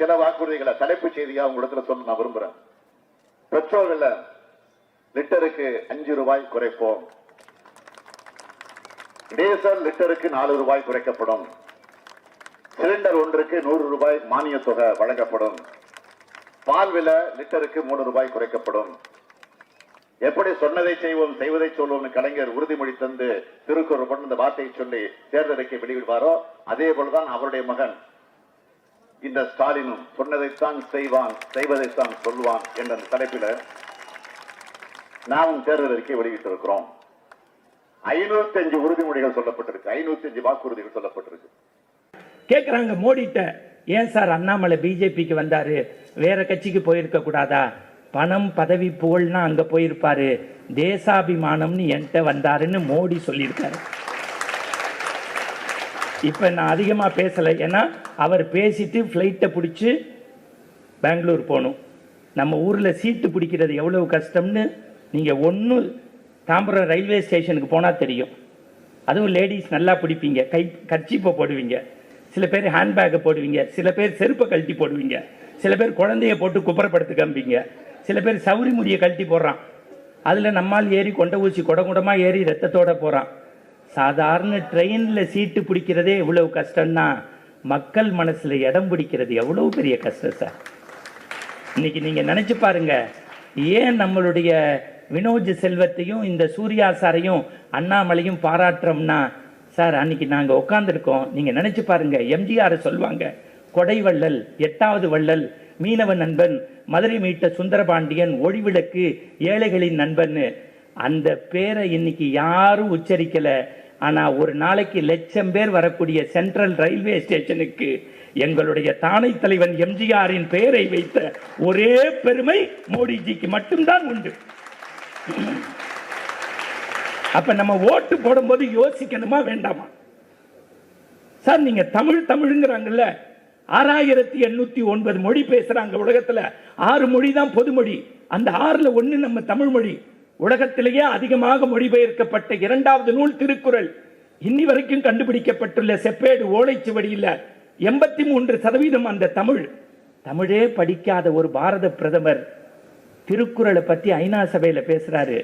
சில வாக்குறுதிகளை தலைப்பு செய்தியா உங்களிடத்துல சொல்ல நான் விரும்புறேன். பெட்ரோல் விலை லிட்டருக்கு அஞ்சு ரூபாய் குறைப்போம். டீசல் லிட்டருக்கு நாலு ரூபாய் குறைக்கப்படும். சிலிண்டர் ஒன்றுக்கு நூறு ரூபாய் மானிய தொகை வழங்கப்படும். பால் விலை லிட்டருக்கு மூணு ரூபாய் குறைக்கப்படும். எப்படி சொன்னதை செய்வோம் செய்வதை சொல்வோம் கலைஞர் உறுதிமொழி தந்து திருக்குறள் கொண்டு இந்த வார்த்தையை சொல்லி தேர்தலுக்கு வெளியிடுவாரோ அதே போலதான் அவருடைய மகன் இந்த ஸ்டாலினும் சொன்னதைத்தான் செய்வான் செய்வதைத்தான் சொல்வான் என்ற அந்த தலைப்பில நாமும் தேர்தல் அறிக்கை வெளியிட்டிருக்கிறோம். ஐநூத்தி அஞ்சு உறுதிமொழிகள் சொல்லப்பட்டிருக்கு. ஐநூத்தி அஞ்சு வாக்குறுதிகள் சொல்லப்பட்டிருக்கு. கேட்குறாங்க மோடிட்ட ஏன் சார் அண்ணாமலை பிஜேபிக்கு வந்தாரு? வேற கட்சிக்கு போயிருக்க கூடாதா? பணம் பதவி புகழ்னா அங்க போயிருப்பாரு. தேசாபிமானம்னு என்கிட்ட வந்தாருன்னு மோடி சொல்லியிருக்காரு. இப்ப நான் அதிகமாக பேசல. ஏன்னா அவர் பேசிட்டு ஃப்ளைட்டை பிடிச்சி பெங்களூர் போகணும். நம்ம ஊரில் சீட்டு பிடிக்கிறது எவ்வளவு கஷ்டம்னு நீங்கள் ஒன்று தாம்பரம் ரயில்வே ஸ்டேஷனுக்கு போனால் தெரியும். அதுவும் லேடிஸ் நல்லா பிடிப்பீங்க. கை கர்ச்சிப்பை போடுவீங்க. சில பேர் ஹேண்ட்பேக்கை போடுவீங்க. சில பேர் செருப்பை கழட்டி போடுவீங்க. சில பேர் குழந்தைய போட்டு குப்புறப்படுத்து காமிப்பீங்க. சில பேர் சவுரி முடியை கழட்டி போடுறான். அதில் நம்மால் ஏறி கொண்ட ஊசி குடகுடமாக ஏறி ரத்தத்தோடு போகிறான் சாதாரண ட்ரெயினில் சீட்டு பிடிக்கிறதே எவ்வளவு கஷ்டம்னா மக்கள் மனசில் இடம் பிடிக்கிறது எவ்வளவு பெரிய கஷ்டம் சார். இன்னைக்கு நீங்கள் நினச்சி பாருங்க ஏன் நம்மளுடைய வினோஜ் செல்வத்தையும் இந்த சூர்யா சாரையும் அண்ணாமலையும் பாராட்டுறோம்னா சார் அன்னைக்கு நாங்கள் உட்காந்துருக்கோம் நீங்கள் நினச்சி பாருங்க எம்ஜிஆர் சொல்லுவாங்க கொடை வள்ளல் எட்டாவது வள்ளல் மீனவ நண்பன் மதுரை மீட்ட சுந்தரபாண்டியன் ஒளிவிளக்கு ஏழைகளின் நண்பன்னு. அந்த பேரை இன்னைக்கு யாரும் உச்சரிக்கலை. ஆனால் ஒரு நாளைக்கு லட்சம் பேர் வரக்கூடிய சென்ட்ரல் ரயில்வே ஸ்டேஷனுக்கு எங்களுடைய தானை தலைவன் எம்ஜிஆரின் பெயரை வைத்த ஒரே பெருமை மோடிஜிக்கு மட்டும்தான் உண்டு. அப்ப நம்ம ஓட்டு போடும்போது யோசிக்கணுமா வேண்டாமா? சார் நீங்க தமிழ் தமிழுங்கிறாங்கல்ல ஆறாயிரத்தி எண்ணூத்தி ஒன்பது மொழி பேசுறாங்க உலகத்துல. ஆறு மொழி தான் பொதுமொழி. அந்த ஆறுல ஒண்ணு நம்ம தமிழ் மொழி. உலகத்திலேயே அதிகமாக மொழிபெயர்க்கப்பட்ட இரண்டாவது நூல் திருக்குறள். இன்னி வரைக்கும் கண்டுபிடிக்கப்பட்டுள்ள செப்பேடு ஓலைச்சுவடியில் எண்பத்தி மூன்று சதவீதம் அந்த தமிழ். தமிழே படிக்காத ஒரு பாரத பிரதமர் திருக்குறளை பத்தி ஐநா சபையில பேசுறாரு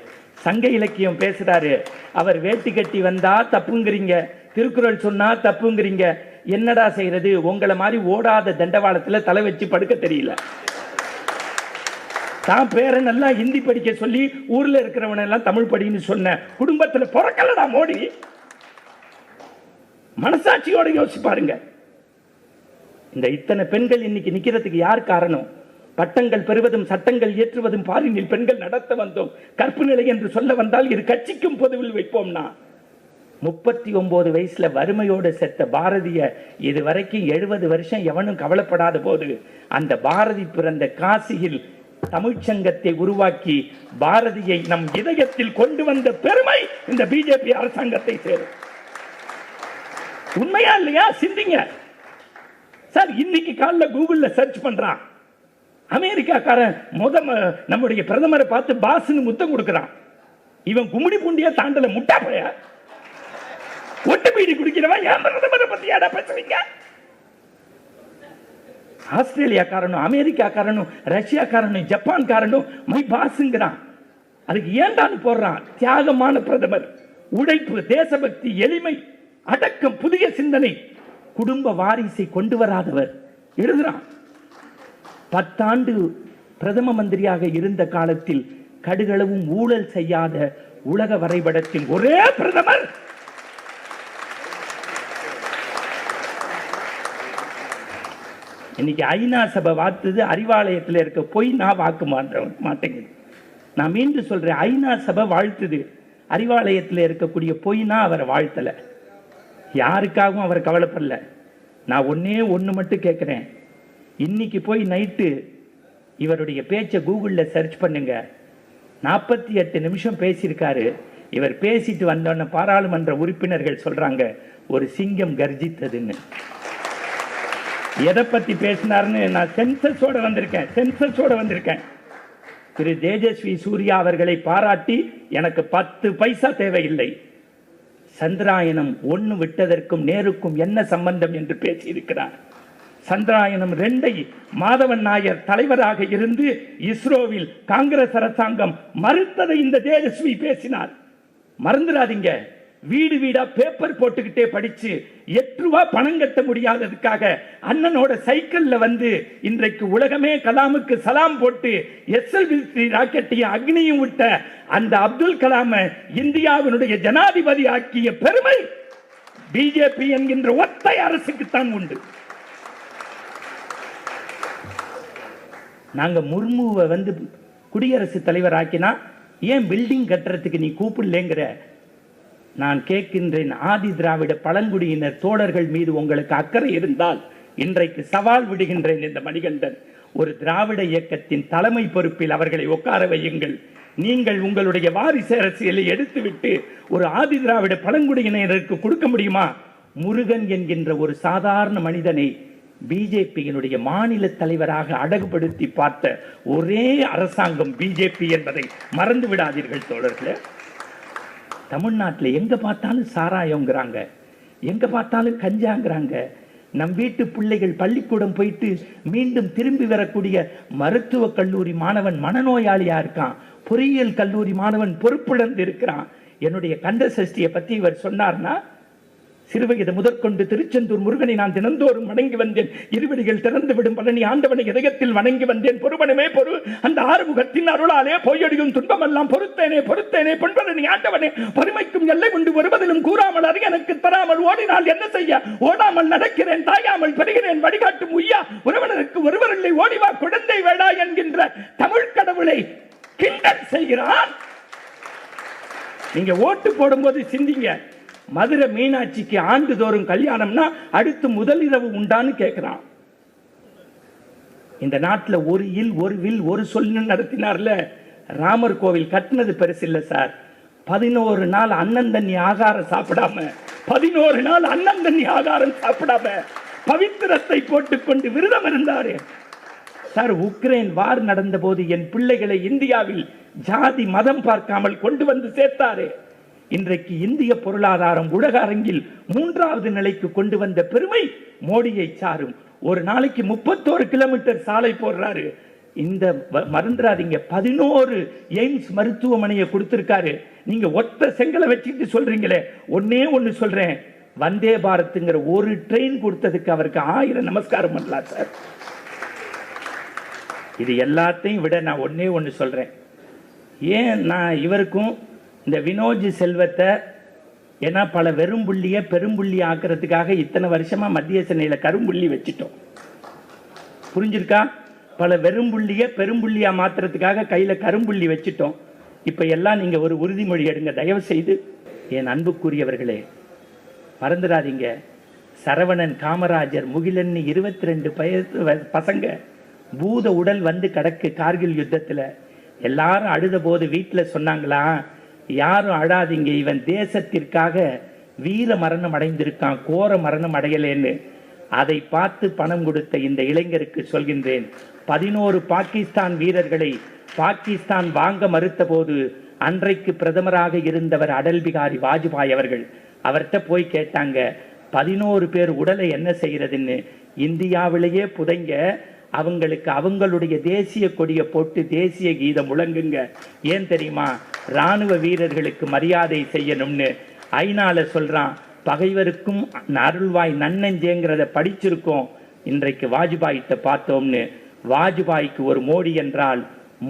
சங்க இலக்கியம் பேசுறாரு. அவர் வேட்டி கட்டி வந்தா தப்புங்கிறீங்க திருக்குறள் சொன்னா தப்புங்கிறீங்க. என்னடா செய்யறது உங்களை மாதிரி ஓடாத தண்டவாளத்துல தலை வச்சு படுக்க தெரியல. தான் பேரன் எல்லாம் ஹிந்தி படிக்க சொல்லி ஊரில் இருக்கிறவன எல்லாம் தமிழ் படின்னு சொன்ன குடும்பத்தில் பிறக்கலடா மோடி. மனசாட்சியோட யோசிச்சு பாருங்க. இந்த இத்தனை பெண்கள் இன்னைக்கு நிக்கிறதுக்கு யார் காரணம்? பட்டங்கள் பெறுவதும் சட்டங்கள் இயற்றுவதும் பாரினில் பெண்கள் நடத்த வந்தோம். கற்பு நிலை என்று சொல்ல வந்தால் இது கட்சிக்கும் பொதுவில் வைப்போம்னா. முப்பத்தி ஒன்பது வயசுல வறுமையோடு செத்த பாரதிய இது வரைக்கும் எழுபது வருஷம் எவனும் கவலைப்படாத போது அந்த பாரதி பிறந்த காசியில் தமிழ்ச்சங்கத்தை உருவாக்கி பாரதியை நம் இதயத்தில் கொண்டு வந்த பெருமை இந்த பிஜேபி அரசாங்கத்தை சேரும். உண்மையா இல்லையா? சிந்திங்க. சார் இன்னைக்கு காலைல கூகுள்ல சர்ச் பண்றான். அமெரிக்காக்காரன் முத நம்முடைய பிரதமரை பார்த்து பாஸ்ன்னு முத்தம் கொடுக்கறான். இவன் கும்மிடி பூண்டியா தாண்டல முட்டா போய ஒட்டு பீடி குடிக்கிறவன் ஏன் பிரதமரை பத்தி பேசுறீங்க? ஆஸ்திரேலியாக்காரனும் அமெரிக்காக்காரனும் ரஷ்யாக்காரனும் ஜப்பான்காரனும் மை பாஸுங்கிறான் அதுக்கு ஏண்டான்னு போடுறான்? தியாகமான பிரதமர். உழைப்பு தேசபக்தி எளிமை அடக்கம் புதிய சிந்தனை. குடும்ப வாரிசை கொண்டு வராதவர். எழுதுறான். பத்தாண்டு பிரதம மந்திரியாக இருந்த காலத்தில் கடுகளவும் ஊழல் செய்யாத உலக வரைபடத்தின் ஒரே பிரதமர். இன்னைக்கு ஐநா சபை வாத்துது அறிவாலயத்தில் இருக்க போய் நான் வாக்கு மாற்ற மாட்டேங்குது. நான் மீண்டும் சொல்றேன் ஐநா சபை வாழ்த்துது. அறிவாலயத்தில் இருக்கக்கூடிய பொய்னா அவரை வாழ்த்தல. யாருக்காகவும் அவர் கவலைப்படல. நான் ஒன்றே ஒன்று மட்டும் கேட்குறேன் இன்னைக்கு போய் நைட்டு இவருடைய பேச்சை கூகுளில் சர்ச் பண்ணுங்க. நாற்பத்தி எட்டு நிமிஷம் பேசியிருக்காரு. இவர் பேசிட்டு வந்தோன்ன பாராளுமன்ற உறுப்பினர்கள் சொல்கிறாங்க ஒரு சிங்கம் கர்ஜித்ததுன்னு. எதை பத்தி பேசினார்னு நான் சென்சஸோட வந்திருக்கேன் சென்சஸோட வந்திருக்கேன். திரு தேஜஸ்வி சூர்யா அவர்களை பாராட்டி எனக்கு பத்து பைசா தேவையில்லை. சந்திராயனம் ஒன்று விட்டதற்கும் நேருக்கும் என்ன சம்பந்தம் என்று பேசியிருக்கிறார். சந்திராயனம் ரெண்டை மாதவன் நாயர் தலைவராக இருந்து இஸ்ரோவில் காங்கிரஸ் அரசாங்கம் மறுத்ததை இந்த தேஜஸ்வி பேசினார். மறந்துடாதீங்க. வீடு வீடா பேப்பர் போட்டுக்கிட்டே படிச்சு எட்டு ரூபா பணம் கட்ட முடியாததுக்காக அண்ணனோட சைக்கிள்ல வந்து இன்றைக்கு உலகமே கலாமுக்கு சலாம் போட்டு எஸ்எல்வி ராக்கெட்டையும் அக்னியும் விட்ட அந்த அப்துல் கலாம இந்தியாவினுடைய ஜனாதிபதி ஆக்கிய பெருமை பிஜேபி என்கின்ற ஒத்தை அரசுக்குத்தான் உண்டு. நாங்க முர்முவை வந்து குடியரசுத் தலைவர் ஆக்கினா ஏன் பில்டிங் கட்டுறதுக்கு நீ கூப்பிடலங்கிற நான் கேட்கின்றேன் ஆதி திராவிட பழங்குடியினர் தோழர்கள் மீது உங்களுக்கு அக்கறை இருந்தால் இன்றைக்கு சவால் விடுகின்றேன் இந்த மணிகண்டன். ஒரு திராவிட இயக்கத்தின் தலைமை பொறுப்பில் அவர்களை உட்கார வையுங்கள். நீங்கள் உங்களுடைய வாரிசு அரசியலை எடுத்துவிட்டு ஒரு ஆதி திராவிட பழங்குடியினருக்கு கொடுக்க முடியுமா? முருகன் என்கின்ற ஒரு சாதாரண மனிதனை பிஜேபியினுடைய மாநில தலைவராக அடகுபடுத்தி பார்த்த ஒரே அரசாங்கம் பிஜேபி என்பதை மறந்து விடாதீர்கள் தோழர்களே. தமிழ்நாட்டில் எங்கே பார்த்தாலும் சாராயங்கிறாங்க எங்கே பார்த்தாலும் கஞ்சாங்கிறாங்க. நம் வீட்டு பிள்ளைகள் பள்ளிக்கூடம் போயிட்டு மீண்டும் திரும்பி வரக்கூடிய மருத்துவக் கல்லூரி மாணவன் மனநோயாளியாக இருக்கான். பொறியியல் கல்லூரி மாணவன் பொறுப்பிழந்து இருக்கிறான் என்னுடைய கந்த சஷ்டியை பற்றி இவர் சொன்னார்னா சிறுவயது முதற்கொண்டு திருச்செந்தூர் முருகனை நான் தினந்தோறும் வணங்கி வந்தேன். இருவடிகள் திறந்து விடும் பழனி ஆண்டவனை இதயத்தில் வணங்கி வந்தேன். பொறுவனமே பொறு. அந்த ஆறுமுகத்தின் அருளாலே பொய்யடியும் துன்பமெல்லாம் பொறுத்தேனே பொறுத்தேனே. பொன்பழனி ஆண்டவனே பொறுமைக்கும் எல்லை கொண்டு வருவதிலும் கூறாமல் அது எனக்கு தராமல் ஓடினால் என்ன செய்ய? ஓடாமல் நடக்கிறேன் தாயாமல் பெறுகிறேன். வழிகாட்டும் உய்யா உறவினருக்கு ஒருவரில்லை. ஓடிவா குழந்தை வேடா என்கின்ற தமிழ் கடவுளை கிண்டல் செய்கிறான் நீங்க ஓட்டு போடும்போது சிந்திங்க. மதுரை மீனாட்சிக்கு ஆண்டுதோறும் கல்யாணம்னா அடுத்து முதலிரவு உண்டான்னு கேட்கிறான் இந்த நாட்டில் ஒரு இல் ஒரு வில் ஒரு சொல்லு நடத்தினார்ல. ராமர் கோவில் கட்டினது பெருசு இல்லை சார். பதினோரு நாள் அண்ணன் தண்ணி ஆகாரம் சாப்பிடாம பதினோரு நாள் அண்ணன் தண்ணி ஆகாரம் சாப்பிடாம பவித்திரத்தை போட்டுக்கொண்டு விரதம் இருந்தாரு. சார் உக்ரைன் வார் நடந்த போது என் பிள்ளைகளை இந்தியாவில் ஜாதி மதம் பார்க்காமல் கொண்டு வந்து சேர்த்தாரு. இன்றைக்கு இந்திய பொருளாதாரம் உலக அரங்கில் மூன்றாவது நிலைக்கு கொண்டு வந்த பெருமை மோடியை சாரும். ஒரு நாளைக்கு முப்பத்தோரு கிலோமீட்டர் சாலை போடுறாரு. இந்த மறந்துடாதீங்க. பதினோரு எய்ம்ஸ் மருத்துவமனையை கொடுத்துருக்காரு. நீங்க ஒத்த செங்கலை வச்சுக்கிட்டு சொல்றீங்களே. ஒன்னே ஒன்னு சொல்றேன். வந்தே பாரத்துங்கிற ஒரு ட்ரெயின் கொடுத்ததுக்கு அவருக்கு ஆயிரம் நமஸ்காரம் பண்ணலாம் சார். இது எல்லாத்தையும் விட நான் ஒன்னே ஒன்று சொல்றேன். ஏன் நான் இவருக்கும் இந்த வினோஜ் செல்வத்தை ஏன்னா பல வெறும்புள்ளியை பெரும்புள்ளி ஆக்கிறதுக்காக இத்தனை வருஷமா மத்திய சென்னையில் கரும்புள்ளி வச்சிட்டோம். புரிஞ்சிருக்கா? பல வெறும்புள்ளியை பெரும்புள்ளியாக மாத்துறதுக்காக கையில் கரும்புள்ளி வச்சுட்டோம். இப்போ எல்லாம் நீங்கள் ஒரு உறுதிமொழி எடுங்க. தயவு செய்து என் அன்புக்குரியவர்களே மறந்துடாதீங்க. சரவணன் காமராஜர் முகிலன்னு இருபத்தி ரெண்டு பசங்க பூத உடல் வந்து கிடக்கு கார்கில் யுத்தத்துல. எல்லாரும் அழுத போது வீட்டில் சொன்னாங்களா? யாரும் அழாதீங்க. இவன் தேசத்திற்காக வீர மரணம் அடைந்திருக்கான். கோர மரணம் அடையலேன்னு. அதை பார்த்து பணம் கொடுத்த இந்த இளைஞருக்கு சொல்கின்றேன். பதினோரு பாகிஸ்தான் வீரர்களை பாகிஸ்தான் வாங்க மறுத்த போது அன்றைக்கு பிரதமராக இருந்தவர் அடல் பிகாரி வாஜ்பாய் அவர்கள். அவர்கிட்ட போய் கேட்டாங்க பதினோரு பேர் உடலை என்ன செய்யறதுன்னு இந்தியாவிலேயே புதைங்க அவங்களுக்கு அவங்களுடைய தேசிய கொடியை போட்டு தேசிய கீதம் முழங்குங்க. ஏன் தெரியுமா? ராணுவ வீரர்களுக்கு மரியாதை செய்யணும்னு. ஐநால சொல்றான் பகைவருக்கும் அருள்வாய் நன்னஞ்சேங்கிறத படிச்சிருக்கோம். இன்றைக்கு வாஜ்பாயிட்ட பார்த்தோம்னு. வாஜ்பாய்க்கு ஒரு மோடி என்றால்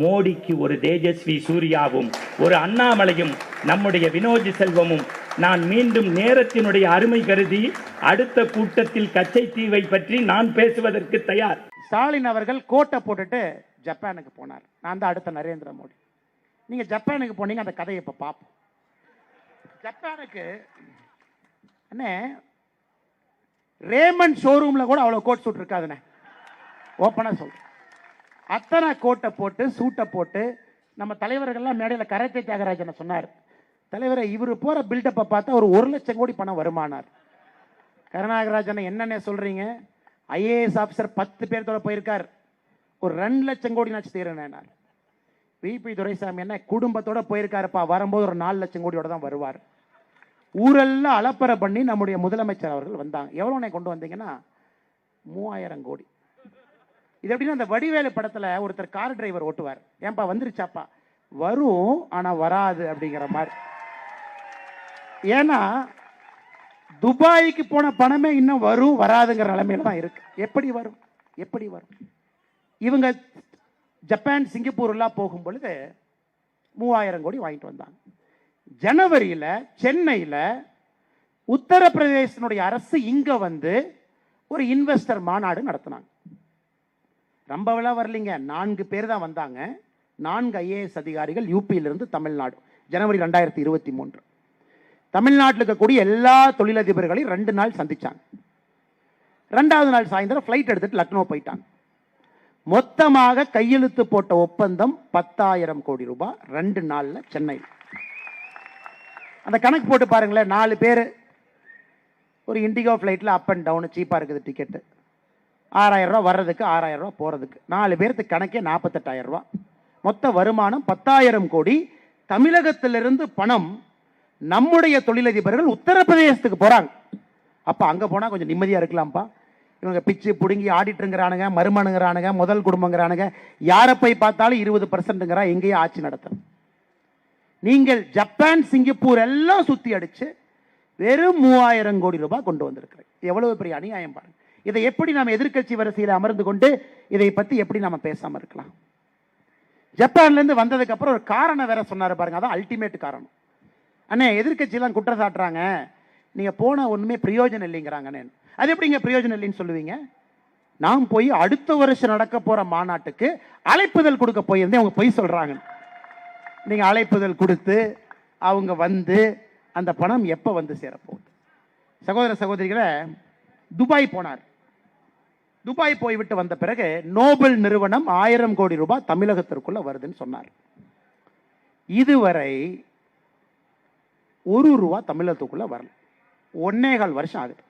மோடிக்கு ஒரு தேஜஸ்வி சூர்யாவும் ஒரு அண்ணாமலையும் நம்முடைய வினோஜ் செல்வமும். நான் மீண்டும் நேரத்தினுடைய அருமை கருதி அடுத்த கூட்டத்தில் கச்சை தீவை பற்றி நான் பேசுவதற்கு தயார். ஸ்டாலின் அவர்கள் கோட்டை போட்டுட்டு ஜப்பானுக்கு போனார். நான் தான் அடுத்த நரேந்திர மோடி. நீங்கள் ஜப்பானுக்கு போனீங்க அந்த கதையை இப்போ பார்ப்போம். ஜப்பானுக்கு அண்ணே ரேமன் ஷோரூமில் கூட அவ்வளோ கோட் சூட் இருக்காதுண்ணே. ஓப்பனாக சொல்கிறேன் அத்தனை கோட்டை போட்டு சூட்டை போட்டு நம்ம தலைவர்கள்லாம் மேடையில் கரத்தை தியாகராஜனை சொன்னார். தலைவரை இவர் போகிற பில்டப்பை பார்த்தா ஒரு ஒரு லட்சம் கோடி பணம் வருமானார். கருணாகராஜனை என்னென்ன சொல்கிறீங்க ஐஏஎஸ் ஆஃபீஸர் பத்து பேர்த்தோட போயிருக்கார். ஒரு ரெண்டு லட்சம் கோடி நாச்சு தீரனார் விபி துரைசாமி என்ன குடும்பத்தோட போயிருக்காருப்பா. வரும்போது ஒரு நாலு லட்சம் கோடியோட தான் வருவார். ஊரெல்லாம் அலப்பறை பண்ணி நம்முடைய முதலமைச்சர் அவர்கள் வந்தாங்க. எவ்வளோண்ணே கொண்டு வந்தீங்கன்னா? மூவாயிரம் கோடி. இது எப்படின்னா அந்த வடிவேலு படத்தில் ஒருத்தர் கார் டிரைவர் ஓட்டுவார். ஏன்பா வந்துருச்சாப்பா. வரும் ஆனால் வராது அப்படிங்கிற மாதிரி. ஏன்னா துபாய்க்கு போன பணமே இன்னும் வரும் வராதுங்கிற நிலைமையில தான் இருக்கு. எப்படி வரும்? எப்படி வரும்? இவங்க ஜப்பான் சிங்கப்பூர் எல்லாம் போகும் பொழுது மூவாயிரம் கோடி வாங்கிட்டு வந்தாங்க. ஜனவரியில் சென்னையில் உத்தரப்பிரதேசனுடைய அரசு இங்க வந்து ஒரு இன்வெஸ்டர் மாநாடு நடத்தினாங்க. ரொம்பவெல்லாம் வரலைங்க. நான்கு பேர் தான் வந்தாங்க. நான்கு ஐஏஎஸ் அதிகாரிகள் யூபியிலிருந்து தமிழ்நாடு. ஜனவரி ரெண்டாயிரத்தி இருபத்தி மூன்று. தமிழ்நாட்டில் இருக்கக்கூடிய எல்லா தொழிலதிபர்களையும் ரெண்டு நாள் சந்தித்தாங்க ரெண்டாவது நாள் சாயந்தரம் ஃப்ளைட் எடுத்துட்டு லக்னோ போயிட்டாங்க. மொத்தமாக கையெழுத்து போட்ட ஒப்பந்தம் பத்தாயிரம் கோடி ரூபாய். ரெண்டு நாளில் சென்னை. அந்த கணக்கு போட்டு பாருங்களேன் நாலு பேர். ஒரு இண்டிகோ ஃப்ளைட்டில் அப் அண்ட் டவுன் சீப்பாக இருக்குது டிக்கெட்டு ஆறாயிரரூவா வர்றதுக்கு ஆறாயிரம் போகிறதுக்கு நாலு பேர்த்துக்கு கணக்கே நாற்பத்தெட்டாயிரரூவா மொத்த வருமானம் பத்தாயிரம் கோடி. தமிழகத்திலிருந்து பணம் நம்முடைய தொழிலதிபர்கள் உத்தரப்பிரதேசத்துக்கு போகிறாங்க அப்போ அங்கே போனால் கொஞ்சம் நிம்மதியாக இருக்கலாம்ப்பா. இவங்க பிச்சு பிடுங்கி ஆடிட்டுங்கிறானுங்க மருமனுங்கிறானுங்க முதல் குடும்பங்கிறானுங்க. யாரை போய் பார்த்தாலும் இருபது பர்சன்ட்டுங்கிறா எங்கேயும் ஆட்சி நடத்தும். நீங்கள் ஜப்பான் சிங்கப்பூர் எல்லாம் சுற்றி அடித்து வெறும் மூவாயிரம் கோடி ரூபாய் கொண்டு வந்திருக்கிறேன் எவ்வளவு பெரிய அநியாயம் பாருங்கள் இதை எப்படி நாம் எதிர்க்கட்சி வரிசையில் அமர்ந்து கொண்டு இதை பற்றி எப்படி நாம் பேசாமல் இருக்கலாம்? ஜப்பான்லேருந்து வந்ததுக்கப்புறம் ஒரு காரணம் வேற சொன்னார் பாருங்க. அதான் அல்டிமேட் காரணம். அண்ணே எதிர்கட்சியெல்லாம் குற்றம் சாட்டுறாங்க. நீங்கள் போனால் ஒன்றுமே பிரயோஜனம் இல்லைங்கிறாங்கண்ணே அது எப்படிங்க பிரயோஜனம் இல்லைன்னு சொல்லுவீங்க? நான் போய் அடுத்த வருஷம் நடக்க போகிற மாநாட்டுக்கு அழைப்புதல் கொடுக்க போயிருந்தேன் அவங்க பொய் சொல்கிறாங்க நீங்கள் அழைப்புதல் கொடுத்து அவங்க வந்து அந்த பணம் எப்போ வந்து சேரப்போகுது? சகோதர சகோதரிகளை துபாய் போனார். துபாய் போய்விட்டு வந்த பிறகு நோபல் நிறுவனம் ஆயிரம் கோடி ரூபாய் தமிழகத்திற்குள்ள வருதுன்னு சொன்னார். இதுவரை ஒரு ரூபா தமிழகத்துக்குள்ள வரல. ஒன்னேகால் வருஷம் ஆகுது.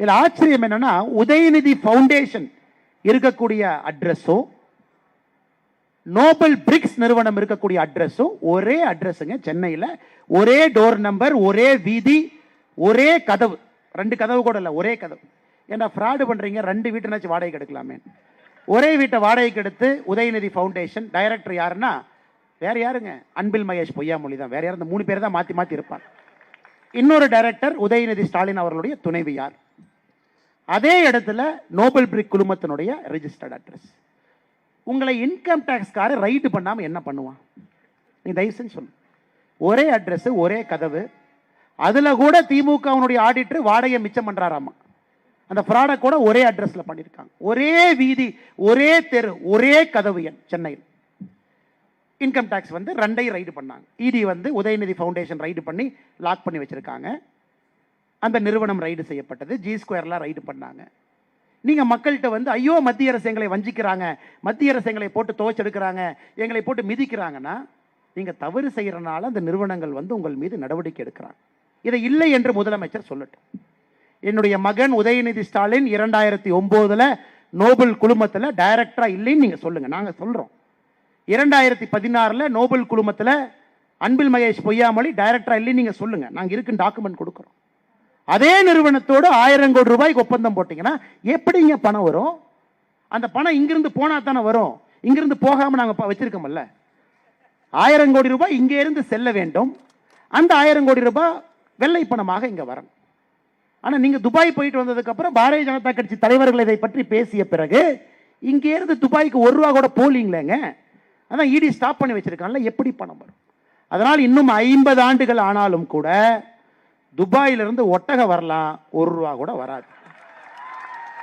இதில் ஆச்சரியம் என்னன்னா உதயநிதி ஃபவுண்டேஷன் இருக்கக்கூடிய அட்ரஸும் நோபல் பிரிக்ஸ் நிறுவனம் இருக்கக்கூடிய அட்ரஸும் ஒரே அட்ரஸுங்க சென்னையில். ஒரே டோர் நம்பர் ஒரே வீதி ஒரே கதவு. ரெண்டு கதவு கூட இல்லை ஒரே கதவு. ஏன்னா ஃப்ராடு பண்ணுறீங்க ரெண்டு வீட்டுனாச்சும் வாடகைக்கு எடுக்கலாமே ஒரே வீட்டை வாடகைக்கு எடுத்து உதயநிதி ஃபவுண்டேஷன் டைரக்டர் யாருன்னா வேற யாருங்க? அன்பில் மகேஷ் பொய்யாமொழி தான். வேற யாரும் இந்த மூணு பேர் தான் மாற்றி மாற்றி இருப்பாங்க. இன்னொரு டைரக்டர் உதயநிதி ஸ்டாலின் அவர்களுடைய துணைவியார் அதே இடத்துல நோபல் பிரிக் குழுமத்தினுடைய ரெஜிஸ்டர்ட் அட்ரஸ் உங்களை இன்கம் டேக்ஸ்காரர் ரைட்டு பண்ணாமல் என்ன பண்ணுவான்? நீ தயவு செஞ்சு சொல்லு. ஒரே அட்ரஸ் ஒரே கதவு. அதில் கூட திமுகவுடைய ஆடிட்டர் வாடகை மிச்சம் பண்ணுறாராமா அந்த ஃப்ராடை கூட ஒரே அட்ரஸில் பண்ணியிருக்காங்க ஒரே வீதி ஒரே தெரு ஒரே கதவு எண் சென்னையில். இன்கம் டேக்ஸ் வந்து ரெண்டையும் ரைடு பண்ணாங்க. இடி வந்து உதயநிதி ஃபவுண்டேஷன் ரைடு பண்ணி லாக் பண்ணி வச்சுருக்காங்க. அந்த நிறுவனம் ரைடு செய்யப்பட்டது. ஜி ஸ்கொயர்லாம் ரைடு பண்ணாங்க. நீங்கள் மக்கள்கிட்ட வந்து ஐயோ மத்திய அரசு எங்களை வஞ்சிக்கிறாங்க. மத்திய அரசு எங்களை போட்டு துவைச்செடுக்கிறாங்க. எங்களை போட்டு மிதிக்கிறாங்கன்னா நீங்கள் தவறு செய்கிறனால அந்த நிறுவனங்கள் வந்து உங்கள் மீது நடவடிக்கை எடுக்கிறாங்க. இதை இல்லை என்று முதலமைச்சர் சொல்லட்டும். என்னுடைய மகன் உதயநிதி ஸ்டாலின் இரண்டாயிரத்தி ஒம்போதில் நோபல் குழுமத்தில் டைரக்டராக இல்லைன்னு நீங்கள் சொல்லுங்கள் நாங்கள் சொல்கிறோம் இரண்டாயிரத்தி பதினாறில் நோபல் குழுமத்தில் அன்பில் மகேஷ் பொய்யாமொழி டைரக்டராக இல்லைன்னு நீங்கள் சொல்லுங்கள் நாங்கள் இருக்கு டாக்குமெண்ட் கொடுக்குறோம். அதே நிறுவனத்தோடு ஆயிரம் கோடி ரூபாய்க்கு ஒப்பந்தம் போட்டிங்கன்னா எப்படிங்க பணம் வரும்? அந்த பணம் இங்கிருந்து போனால் தானே வரும்? இங்கிருந்து போகாமல் நாங்கள் வச்சுருக்கோம்ல. ஆயிரம் கோடி ரூபாய் இங்கேருந்து செல்ல வேண்டும். அந்த ஆயிரம் கோடி ரூபாய் வெள்ளை பணமாக இங்கே வரணும். ஆனால் நீங்கள் துபாய் போயிட்டு வந்ததுக்கப்புறம் பாரதிய ஜனதா கட்சி தலைவர்கள் இதை பற்றி பேசிய பிறகு இங்கேருந்து துபாய்க்கு ஒரு ரூபா கூட போலீங்களேங்க. அதான் இடி ஸ்டாப் பண்ணி வச்சிருக்காங்கல்ல எப்படி பணம் வரும்? அதனால் இன்னும் ஐம்பது ஆண்டுகள் ஆனாலும் கூட துபாயிலிருந்து ஒட்டக வரலாம் ஒரு ரூபா கூட வராது.